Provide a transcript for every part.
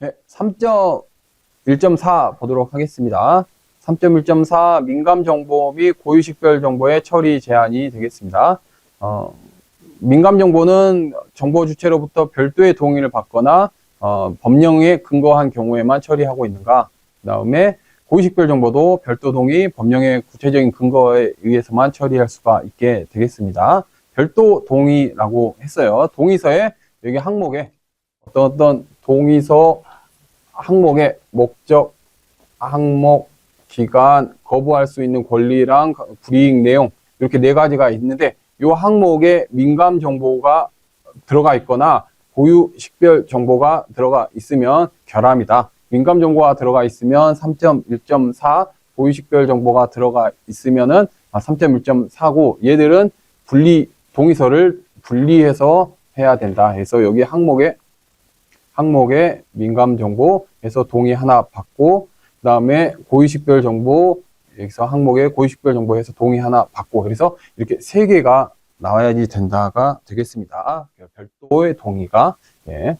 네, 3.1.4 보도록 하겠습니다. 3.1.4 민감 정보 및 고유식별 정보의 처리 제한이 되겠습니다. 어, 민감 정보는 정보 주체로부터 별도의 동의를 받거나 어, 법령에 근거한 경우에만 처리하고 있는가. 그 다음에 고유식별 정보도 별도 동의, 법령의 구체적인 근거에 의해서만 처리할 수가 있게 되겠습니다. 별도 동의라고 했어요. 동의서에 여기 항목에 어떤 어떤 동의서 항목의 목적, 항목, 기간, 거부할 수 있는 권리랑 불이익 내용 이렇게 네 가지가 있는데 이 항목에 민감 정보가 들어가 있거나 고유 식별 정보가 들어가 있으면 결함이다. 민감 정보가 들어가 있으면 3.1.4 고유 식별 정보가 들어가 있으면은 3.1.4고 얘들은 분리 동의서를 분리해서 해야 된다. 해서 여기 항목에 항목에 민감 정보 에서 동의 하나 받고 그 다음에 고유식별 정보 여기서 항목에 고유식별 정보에서 동의 하나 받고 그래서 이렇게 세 개가 나와야지 된다가 되겠습니다. 별도의 동의가 예.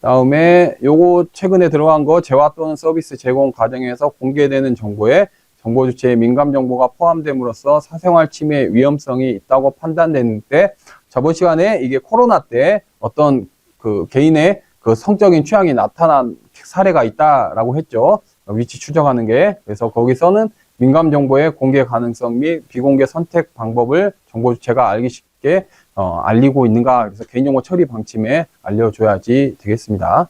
다음에 요거 최근에 들어간 거 재화 또는 서비스 제공 과정에서 공개되는 정보에 정보 주체의 민감 정보가 포함됨으로써 사생활 침해 위험성이 있다고 판단되는 때 저번 시간에 이게 코로나 때 어떤 그 개인의 그 성적인 취향이 나타난 사례가 있다라고 했죠. 위치 추적하는 게. 그래서 거기서는 민감 정보의 공개 가능성 및 비공개 선택 방법을 정보 주체가 알기 쉽게 어, 알리고 있는가. 그래서 개인정보 처리 방침에 알려줘야지 되겠습니다.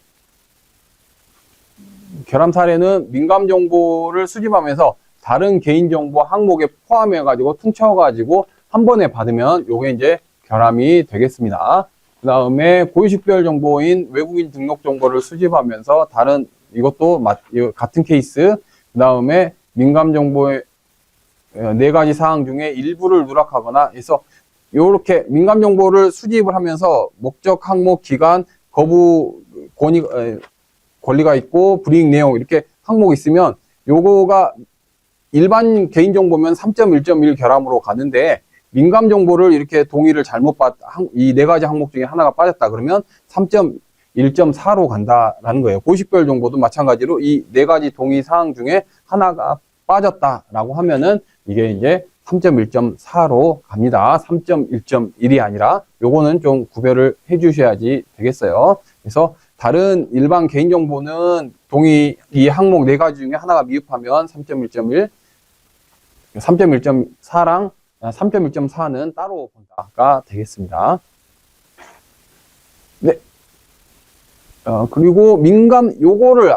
결함 사례는 민감 정보를 수집하면서 다른 개인정보 항목에 포함해가지고 퉁쳐가지고 한 번에 받으면 요게 이제 결함이 되겠습니다. 그 다음에 고유식별 정보인 외국인 등록 정보를 수집하면서 다른 이것도 같은 케이스. 그 다음에 민감 정보의 어, 네 가지 사항 중에 일부를 누락하거나 해서 요렇게 민감 정보를 수집을 하면서 목적 항목 기간 거부 권위 에, 권리가 있고 불이익 내용 이렇게 항목이 있으면 요거가 일반 개인 정보면 3.1.1 결함으로 가는데 민감 정보를 이렇게 동의를 잘못 받, 이 네 가지 항목 중에 하나가 빠졌다 그러면 3.1.4로 간다라는 거예요. 고식별 정보도 마찬가지로 이 네 가지 동의 사항 중에 하나가 빠졌다라고 하면은 이게 이제 3.1.4로 갑니다. 3.1.1이 아니라 요거는 좀 구별을 해 주셔야지 되겠어요. 그래서 다른 일반 개인정보는 동의 이 항목 네 가지 중에 하나가 미흡하면 3.1.1, 3.1.4랑 3.1.4는 따로 본다가 되겠습니다. 네. 어, 그리고 민감, 요거를,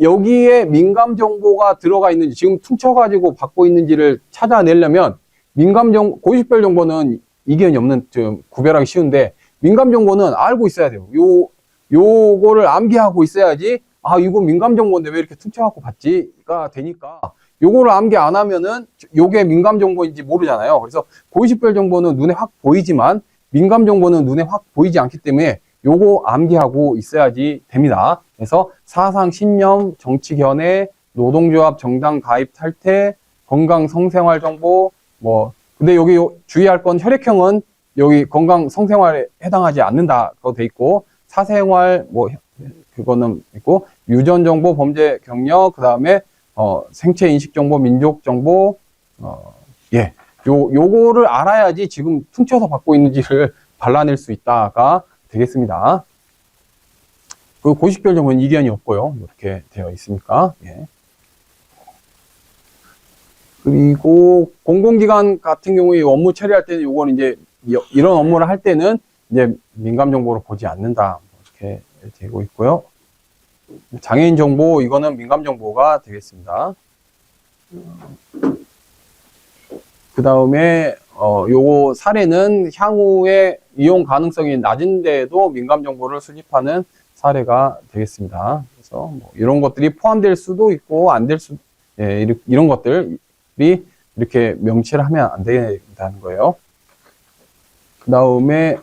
여기에 민감 정보가 들어가 있는지, 지금 퉁쳐가지고 받고 있는지를 찾아내려면, 민감 정, 고유식별 정보는 이견이 없는, 좀, 구별하기 쉬운데, 민감 정보는 알고 있어야 돼요. 요, 요거를 암기하고 있어야지, 아, 이거 민감 정보인데 왜 이렇게 퉁쳐갖고 받지가 되니까, 요거를 암기 안 하면은, 요게 민감 정보인지 모르잖아요. 그래서 고유식별 정보는 눈에 확 보이지만, 민감 정보는 눈에 확 보이지 않기 때문에, 요거 암기하고 있어야지 됩니다. 그래서 사상, 신념, 정치 견해, 노동조합, 정당 가입 탈퇴, 건강 성생활 정보, 뭐, 근데 여기 요- 주의할 건 혈액형은 여기 건강 성생활에 해당하지 않는다고 돼 있고, 사생활, 뭐, 그거는 있고, 유전 정보, 범죄 경력, 그 다음에, 어, 생체 인식 정보, 민족 정보, 어, 예. 요, 요거를 알아야지 지금 퉁쳐서 받고 있는지를 발라낼 수 있다가 되겠습니다. 그 고식별 정보는 이견이 없고요. 이렇게 되어 있으니까. 예. 그리고 공공기관 같은 경우에 업무 처리할 때는 요거는 이제 이- 이런 업무를 할 때는 이제 민감 정보를 보지 않는다. 이렇게 되고 있고요. 장애인 정보 이거는 민감 정보가 되겠습니다. 그 다음에 어 요거 사례는 향후에 이용 가능성이 낮은데도 민감 정보를 수집하는 사례가 되겠습니다. 그래서 뭐 이런 것들이 포함될 수도 있고 안 될 수, 예, 이런 것들이 이렇게 명시를 하면 안 된다는 거예요. 그 다음에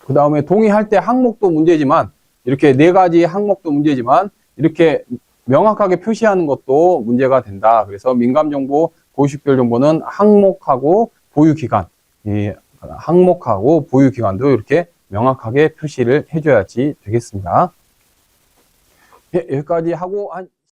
그 다음에 동의할 때 항목도 문제지만 이렇게 네 가지 항목도 문제지만 이렇게 명확하게 표시하는 것도 문제가 된다. 그래서 민감 정보, 고유식별 정보는 항목하고 보유 기간, 이 항목하고 보유 기간도 이렇게 명확하게 표시를 해줘야지 되겠습니다. 예, 여기까지 하고 한